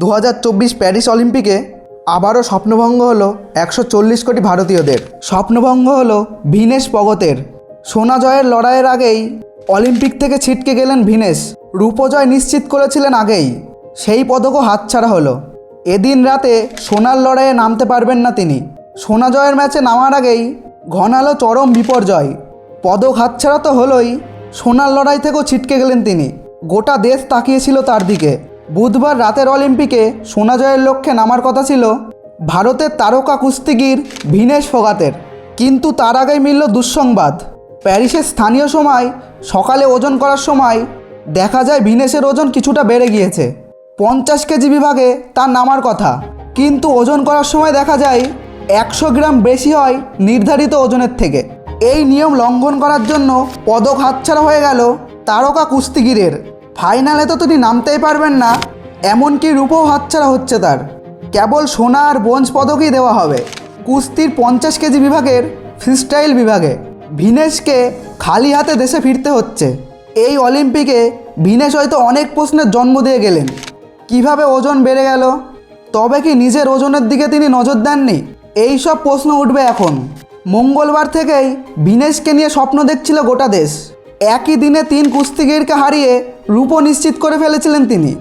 দু হাজার চব্বিশ প্যারিস অলিম্পিকে আবারও স্বপ্নভঙ্গ হলো একশো চল্লিশ কোটি ভারতীয়দের। স্বপ্নভঙ্গ হলো ভিনেশ পগতের। সোনা জয়ের লড়াইয়ের আগেই অলিম্পিক থেকে ছিটকে গেলেন ভিনেশ। রূপজয় নিশ্চিত করেছিলেন আগেই। সেই পদকও হাতছাড়া হলো। এদিন রাতে সোনার লড়াইয়ে নামতে পারবেন না তিনি। সোনা জয়ের ম্যাচে নামার আগেই ঘনালো চরম বিপর্যয়। পদক হাতছাড়া তো হলোই, সোনার লড়াই থেকেও ছিটকে গেলেন তিনি। গোটা দেশ তাকিয়েছিল তার দিকে। বুধবার রাতের অলিম্পিকে সোনা জয়ের লক্ষ্যে নামার কথা ছিল ভারতের তারকা কুস্তিগির ভিনেশ ফোগাতের। কিন্তু তার আগেই মিলল দুঃসংবাদ। প্যারিসের স্থানীয় সময়, সকালে ওজন করার সময় দেখা যায় ভিনেশের ওজন কিছুটা বেড়ে গিয়েছে। পঞ্চাশ কেজি বিভাগে তার নামার কথা। কিন্তু ওজন করার সময় দেখা যায় একশো গ্রাম বেশি হয় নির্ধারিত ওজনের থেকে। এই নিয়ম লঙ্ঘন করার জন্য পদক হাতছাড়া হয়ে গেল তারকা কুস্তিগিরের। ফাইনালে তো তিনি নামতেই পারবেন না। এমনকি রূপও হাতছাড়া হচ্ছে তার। কেবল সোনা আর ব্রোঞ্জ পদকই দেওয়া হবে। কুস্তির পঞ্চাশ কেজি বিভাগের ফ্রিস্টাইল বিভাগে। ভিনেশকে খালি হাতে দেশে ফিরতে হচ্ছে। এই অলিম্পিকে ভিনেশ হয়তো অনেক প্রশ্নের জন্ম দিয়ে গেলেন। কীভাবে ওজন বেড়ে গেল? তবে কি নিজের ওজনের দিকে তিনি নজর দেননি? এই সব প্রশ্ন উঠবে এখন। মঙ্গলবার থেকেই ভিনেশকে নিয়ে স্বপ্ন দেখছিল গোটা দেশ। একই দিনে তিন কুস্তিগিরকে হারিয়ে রূপও নিশ্চিত করে ফেলেছিলেন তিনি।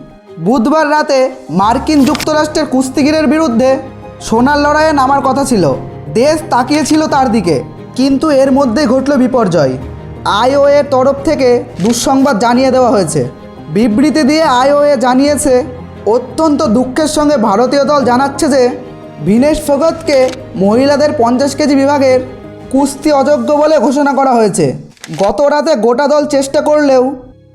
বুধবার রাতে মার্কিন যুক্তরাষ্ট্রের কুস্তিগিরের বিরুদ্ধে সোনার লড়াইয়ে নামার কথা ছিল। দেশ তাকিয়েছিল তার দিকে, কিন্তু এর মধ্যে ঘটল বিপর্যয়। আইওএর তরফ থেকে দুঃসংবাদ জানিয়ে দেওয়া হয়েছে। বিবৃতি দিয়ে আইওএ জানিয়েছে, অত্যন্ত দুঃখের সঙ্গে ভারতীয় দল জানাচ্ছে যে, ভিনেশ ফোগতকে মহিলাদের পঞ্চাশ কেজি বিভাগের কুস্তি অযোগ্য বলে ঘোষণা করা হয়েছে। গত রাতে গোটা দল চেষ্টা করলেও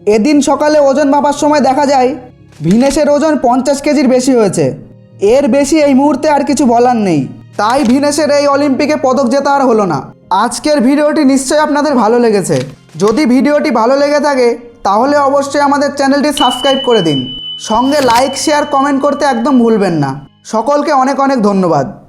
এদিন সকালে ওজন মাপার সময় দেখা যায়, ভিনেশের ওজন পঞ্চাশ কেজির বেশি হয়েছে। এর বেশি এই মুহূর্তে আর কিছু বলার নেই। তাই ভিনেশের এই অলিম্পিকে পদক জেতা আর হলো না। আজকের ভিডিওটি নিশ্চয়ই আপনাদের ভালো লেগেছে। যদি ভিডিওটি ভালো লেগে থাকে, তাহলে অবশ্যই আমাদের চ্যানেলটি সাবস্ক্রাইব করে দিন। সঙ্গে লাইক, শেয়ার, কমেন্ট করতে একদম ভুলবেন না। সকলকে অনেক অনেক ধন্যবাদ।